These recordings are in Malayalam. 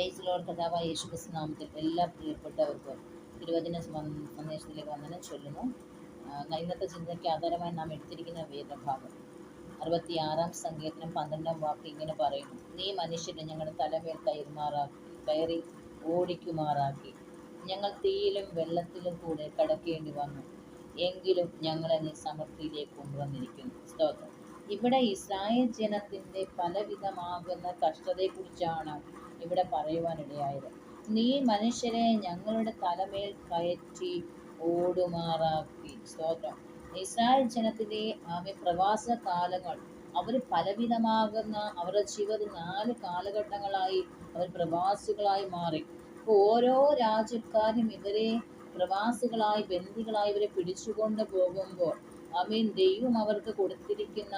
ഫേസിലോട് കഥാവ യേശുക്രിസ്തു നാമത്തിൽ എല്ലാ പ്രിയപ്പെട്ടവർക്കും സന്ദ- സന്ദേശത്തിലേക്ക് വന്ദനം ചൊല്ലുന്നു. ഇന്നത്തെ ചിന്തയ്ക്ക് ആധാരമായി നാം എടുത്തിരിക്കുന്ന വേദഭാഗം അറുപത്തി ആറാം സങ്കീർത്തനം പന്ത്രണ്ടാം വാക്ക് ഇങ്ങനെ പറയുന്നു. നീ മനുഷ്യരെ ഞങ്ങളുടെ തലമേൽ കയറുമാറാക്കി കയറി ഓടിക്കുമാറാക്കി. ഞങ്ങൾ തീയിലും വെള്ളത്തിലും കൂടെ കടക്കേണ്ടി വന്നു. എങ്കിലും ഞങ്ങളെ നീ സമൃദ്ധിയിലേക്ക് കൊണ്ടുവന്നിരിക്കുന്നു. സ്തോത്രം. ഇവിടെ ഇസ്രായേൽ ജനത്തിന്റെ പലവിധമാകുന്ന കഷ്ടതയെക്കുറിച്ചാണ് ഇവിടെ പറയുവാനിടയായത്. നീ മനുഷ്യരെ ഞങ്ങളുടെ തലമേൽ കയറ്റി ഓടുമാറാക്കി. സ്തോത്രം. ഇസ്രായേൽ ജനത്തിലെ ആകെ പ്രവാസ കാലങ്ങൾ അവർ പലവിധമാകുന്ന അവരുടെ ജീവിതത്തിൽ നാല് കാലഘട്ടങ്ങളായി അവർ പ്രവാസികളായി മാറി. ഓരോ രാജ്യക്കാരും ഇവരെ പ്രവാസികളായി ബന്ദികളായി ഇവരെ പിടിച്ചുകൊണ്ട് പോകുമ്പോൾ അമീൻ ദൈവം അവർക്ക് കൊടുത്തിരിക്കുന്ന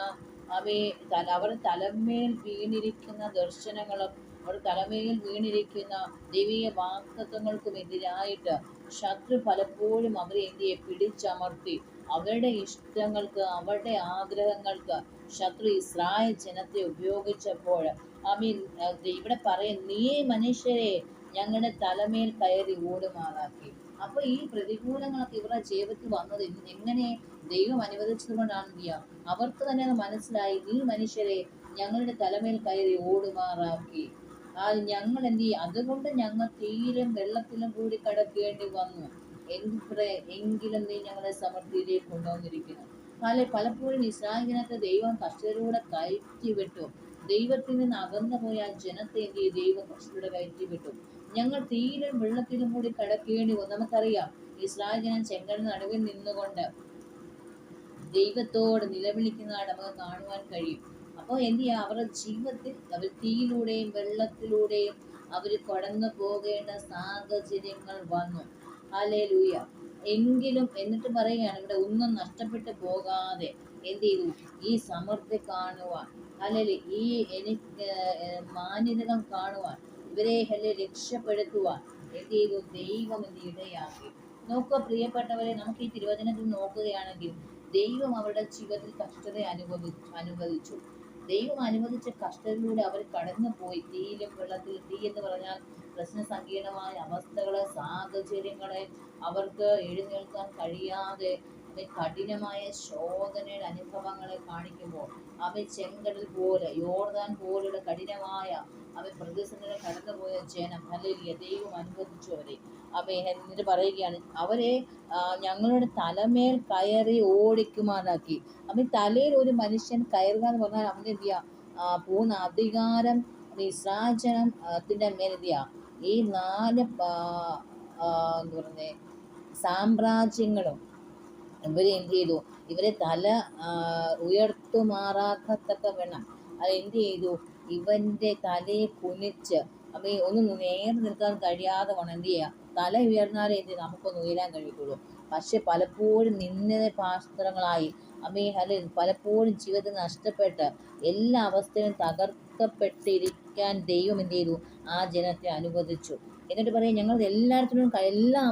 അവയെ അവർ തലമേൽ വീണിരിക്കുന്ന ദർശനങ്ങളും അവർ തലമേൽ വീണിരിക്കുന്ന ദൈവീയ വാക്തത്വങ്ങൾക്കും എതിരായിട്ട് ശത്രു പലപ്പോഴും അവരെ ഇന്ത്യയെ പിടിച്ചമർത്തി. അവരുടെ ഇഷ്ടങ്ങൾക്ക് അവരുടെ ആഗ്രഹങ്ങൾക്ക് ശത്രു ഇസ്രായേൽ ജനത്തെ ഉപയോഗിച്ചപ്പോൾ അമീൻ ഇവിടെ പറയും നീ മനുഷ്യരെ ഞങ്ങളുടെ തലമേൽ കയറി ഓടുമാറാക്കി അപ്പൊ ഈ പ്രതികൂലങ്ങളൊക്കെ ഇവരുടെ ജീവിതത്തിൽ വന്നത് എങ്ങനെ ദൈവം അനുവദിച്ചതുകൊണ്ടാണ് എന്ത് അവർക്ക് തന്നെ അത് മനസ്സിലായി. ഈ മനുഷ്യരെ ഞങ്ങളുടെ തലമേൽ കയറി ഓടുമാറാക്കി ആ ഞങ്ങൾ എന്ത് ചെയ്യും? അതുകൊണ്ട് ഞങ്ങൾ തീയിലും വെള്ളത്തിലും കൂടി കടക്കേണ്ടി വന്നു. എന്തിപ്രേ എങ്കിലും നീ ഞങ്ങളെ സമൃദ്ധിയിലേക്ക് കൊണ്ടുവന്നിരിക്കുന്നു. പല പലപ്പോഴും ഇസ്രായേലിനകത്ത് ദൈവം കഷ്ടതയിലൂടെ കയറ്റി വിട്ടു. ദൈവത്തിൽ നിന്ന് അകന്നു പോയ ജനത്തെ ദൈവം കഷ്ടതയുടെ കയറ്റി വിട്ടു. ഞങ്ങൾ തീയിലും വെള്ളത്തിലും കൂടി കടക്കേണ്ടി വന്നു. നമുക്കറിയാം ഇസ്രായേൽ ജനം നടുവിൽ നിന്നുകൊണ്ട് ദൈവത്തോട് നിലവിളിക്കുന്നതാണ് നമുക്ക് കാണുവാൻ കഴിയും. അപ്പോൾ എന്ത് ചെയ്യുക അവരുടെ ജീവിതത്തിൽ അവർ തീയിലൂടെയും വെള്ളത്തിലൂടെയും അവർ കടന്നു പോകേണ്ട സാഹചര്യങ്ങൾ വന്നു. അലേ ലൂയ എങ്കിലും എന്നിട്ട് പറയുകയാണ് ഇവിടെ ഒന്നും നഷ്ടപ്പെട്ടു പോകാതെ എന്ത് ചെയ്തു? ഈ സമൃദ്ധി കാണുവാൻ അല്ലെങ്കിൽ ഈ എനിക്ക് മാന്യതകൾ കാണുവാൻ ഇവരെ അല്ലെ രക്ഷപ്പെടുത്തുവാൻ. എന്ത് ദൈവം എന്ത് ഇടയാക്കി നോക്കുക പ്രിയപ്പെട്ടവരെ നമുക്ക് ഈ തിരുവചനത്തിൽ നോക്കുകയാണെങ്കിൽ ദൈവം അവരുടെ ജീവിതത്തിൽ കഷ്ടത അനുഭവി അനുവദിച്ചു ദൈവം അനുവദിച്ച കഷ്ടതയിലൂടെ അവർ കടന്നുപോയി. തീയിലും വെള്ളത്തിലും. തീ എന്ന് പറഞ്ഞാൽ പ്രശ്ന സങ്കീർണമായ അവസ്ഥകളെ സാഹചര്യങ്ങളെ അവർക്ക് എഴുന്നേൽക്കാൻ കഴിയാതെ കഠിനമായ ശോധനയുടെ അനുഭവങ്ങളെ കാണിക്കുമ്പോൾ അവ ചെങ്കടൽ പോലെ യോർദാൻ പോലുള്ള കഠിനമായ അവ പ്രതിസന്ധികൾ കടന്നുപോയ ജനം അല്ലെങ്കിൽ ദൈവം അനുവദിച്ചു അവരെ. അവ എന്നിട്ട് പറയുകയാണ് അവരെ ഞങ്ങളുടെ തലമേൽ കയറി ഓടിക്കുമാറാക്കി. അവൻ തലയിൽ ഒരു മനുഷ്യൻ കയറുക എന്ന് പറഞ്ഞാൽ അവന് എന്ത് ചെയ്യാ? പോകുന്ന അധികാരം നിസ്രാജനം ത്തിന്റെ മേൽ എന്ത് ഈ നാല് എന്താ പറയുന്നത് സാമ്രാജ്യങ്ങളും ഇവരെ എന്ത് ചെയ്തു? ഇവരെ തല ഉയർത്തുമാറാക്കത്തക്ക വേണം. അത് എന്ത് ചെയ്തു? ഇവന്റെ തലയെ കുനിച്ച് അപ്പൊ ഈ ഒന്ന് നേരെ നിൽക്കാൻ കഴിയാതെ വേണം എന്ത് ചെയ്യുക തല ഉയർന്നാലേ എന്ത് നമുക്കൊന്ന് ഉയരാൻ കഴിയത്തുള്ളൂ. പക്ഷെ പലപ്പോഴും നിന്ന പാസ്ത്രങ്ങളായി അമ്മേ അല്ലെ പലപ്പോഴും ജീവിതത്തിൽ നഷ്ടപ്പെട്ട് എല്ലാ അവസ്ഥയും തകർക്കപ്പെട്ടിരിക്കാൻ ദൈവം എന്ത് ചെയ്തു? ആ ജനത്തെ അനുവദിച്ചു. എന്നിട്ട് പറയും ഞങ്ങൾ എല്ലാത്തിനും എല്ലാ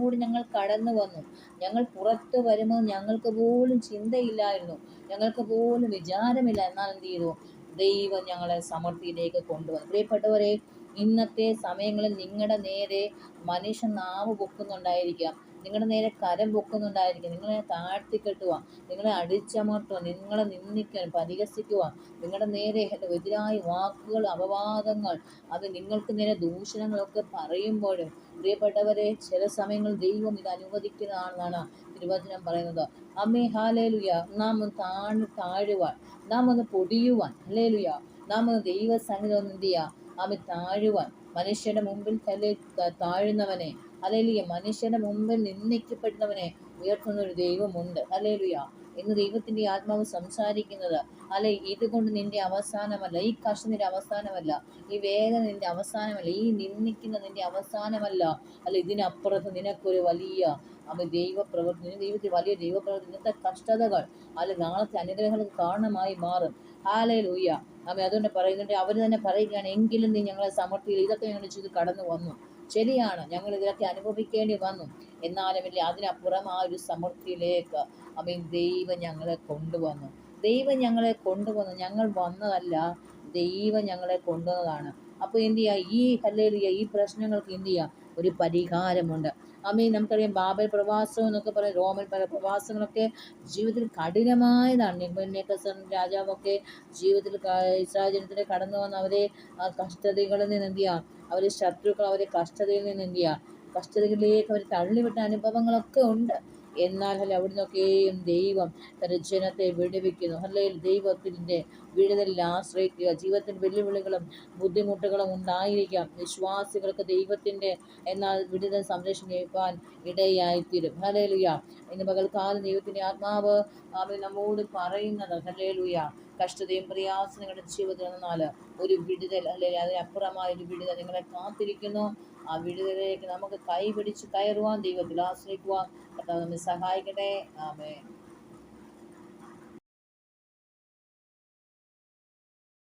കൂടി ഞങ്ങൾ കടന്നു വന്നു. ഞങ്ങൾ പുറത്ത് വരുമ്പോൾ ഞങ്ങൾക്ക് പോലും ചിന്തയില്ലായിരുന്നു. ഞങ്ങൾക്ക് പോലും വിചാരമില്ല. എന്നാൽ എന്ത് ചെയ്തു? ദൈവം ഞങ്ങളെ സമൃദ്ധിയിലേക്ക് കൊണ്ടുവന്നു. പ്രിയപ്പെട്ടവരെ ഇന്നത്തെ സമയങ്ങളിൽ നിങ്ങളുടെ നേരെ മനുഷ്യൻ നാവ് പൊക്കുന്നുണ്ടായിരിക്കാം. നിങ്ങളുടെ നേരെ കരം പൊക്കുന്നുണ്ടായിരിക്കും. നിങ്ങളെ താഴ്ത്തിക്കെട്ടുക നിങ്ങളെ അടിച്ചമർത്തുക നിങ്ങളെ നിന്ദിക്കാൻ പരിഹസിക്കുക നിങ്ങളുടെ നേരെ എതിരായ വാക്കുകൾ അപവാദങ്ങൾ അത് നിങ്ങൾക്ക് നേരെ ദൂഷണങ്ങളൊക്കെ പറയുമ്പോഴും പ്രിയപ്പെട്ടവരെ ചില സമയങ്ങളിൽ ദൈവം ഇത് അനുവദിക്കുന്നതാണെന്നാണ് തിരുവചനം പറയുന്നത്. അമ്മേ ഹാലേലുയ. നാം ഒന്ന് താഴ് താഴുവാൻ നാം ഒന്ന് പൊടിയുവാൻ. ഹലേലുയ. നാം ഒന്ന് ഒന്ന് എന്ത് ചെയ്യുക അമ്മ താഴുവാൻ. മനുഷ്യന്റെ മുമ്പിൽ തല താഴ്ന്നവനെ. അല്ലെങ്കിൽ മനുഷ്യന്റെ മുമ്പിൽ നിന്ദിക്കപ്പെടുന്നവനെ. ഉയർത്തുന്ന ഒരു ദൈവമുണ്ട്. അലേലുയ എന്ന് ദൈവത്തിന്റെ ആത്മാവ് സംസാരിക്കുന്നത് അല്ലെ ഇതുകൊണ്ട് നിന്റെ അവസാനമല്ല ഈ കഷ്ടം നിന്റെ അവസാനമല്ല ഈ വേദന നിന്റെ അവസാനമല്ല ഈ നിന്ദിക്കുന്ന നിന്റെ അവസാനമല്ല അല്ല ഇതിനപ്പുറത്ത് നിനക്കൊരു വലിയ അവ ദൈവപ്രവർത്തി നിന്റെ ദൈവത്തിൽ വലിയ ദൈവപ്രവർത്തി ഇന്നത്തെ കഷ്ടതകൾ അല്ലെ നാളത്തെ അനുഗ്രഹങ്ങൾക്ക് കാരണമായി മാറും. ഹാലേ ലൂയ്യ അമ്മ അതുകൊണ്ട് പറയുന്നുണ്ട് അവർ തന്നെ പറയുകയാണ് എങ്കിലും നീ ഞങ്ങളെ സമർത്ഥിയിൽ ഇതൊക്കെ ഞങ്ങൾ ചെയ്ത് കടന്നു വന്നു. ശരിയാണ്. ഞങ്ങൾ ഇതിലൊക്കെ അനുഭവിക്കേണ്ടി വന്നു. എന്നാലും ഇല്ല അതിനപ്പുറം ആ ഒരു സമൃദ്ധിയിലേക്ക് അവൻ ദൈവം ഞങ്ങളെ കൊണ്ടുവന്നു. ദൈവം ഞങ്ങളെ കൊണ്ടുവന്നു. ഞങ്ങൾ വന്നതല്ല ദൈവം ഞങ്ങളെ കൊണ്ടുവന്നതാണ്. അപ്പോൾ എന്ത് ചെയ്യുക ഈ ഹല്ലേലിയ ഈ പ്രശ്നങ്ങൾക്ക് എന്ത് ചെയ്യുക ഒരു പരിഹാരമുണ്ട്. അമ്മീ നമുക്കറിയാം ബാബൽ പ്രവാസം എന്നൊക്കെ പറയും റോമൻ പല പ്രവാസങ്ങളൊക്കെ ജീവിതത്തിൽ കഠിനമായതാണ്. നെബൂഖദ്നേസർ രാജാവൊക്കെ ജീവിതത്തിൽ ഇസ്രായേൽ കടന്നു വന്ന് അവരെ കഷ്ടതകളിൽ നിന്ന് എന്ത് ചെയ്യുക അവരെ ശത്രുക്കൾ അവരെ കഷ്ടതയിൽ നിന്ന് എന്ത് ചെയ്യുക കഷ്ടതകളിലേക്ക് അവർ തള്ളിവിട്ട അനുഭവങ്ങളൊക്കെ ഉണ്ട്. എന്നാൽ അല്ല അവിടുന്നൊക്കെയും ദൈവം തന്റെ ജനത്തെ വിടുവിക്കുന്നു. അല്ലെങ്കിൽ ദൈവത്തിന്റെ വിടുതലിൽ ആശ്രയിക്കുക. ജീവിതത്തിൽ വെല്ലുവിളികളും ബുദ്ധിമുട്ടുകളും ഉണ്ടായിരിക്കാം. വിശ്വാസികൾക്ക് ദൈവത്തിന്റെ എന്നാൽ വിടുതൽ സംരക്ഷണം ലഭിക്കാൻ ഇടയായിത്തീരും. ഹലേലുയ ഇന്ന് പകൽക്കാലം ദൈവത്തിന്റെ ആത്മാവ് അവർ നമ്മോട് പറയുന്നത് ഹലേലുയ കഷ്ടതയും പ്രയാസങ്ങളുടെ ജീവിതത്തിൽ നിന്നാൽ ഒരു വിടുതൽ അല്ലെങ്കിൽ അതിനപ്പുറമായ ഒരു വിടുതൽ നിങ്ങളെ കാത്തിരിക്കുന്നു. ആ വിടുതലിലേക്ക് നമുക്ക് കൈപിടിച്ച് കയറുവാൻ ദൈവത്തിൽ ആശ്രയിക്കുവാൻ കർത്താവ് നമ്മെ സഹായിക്കട്ടെ. ആമേ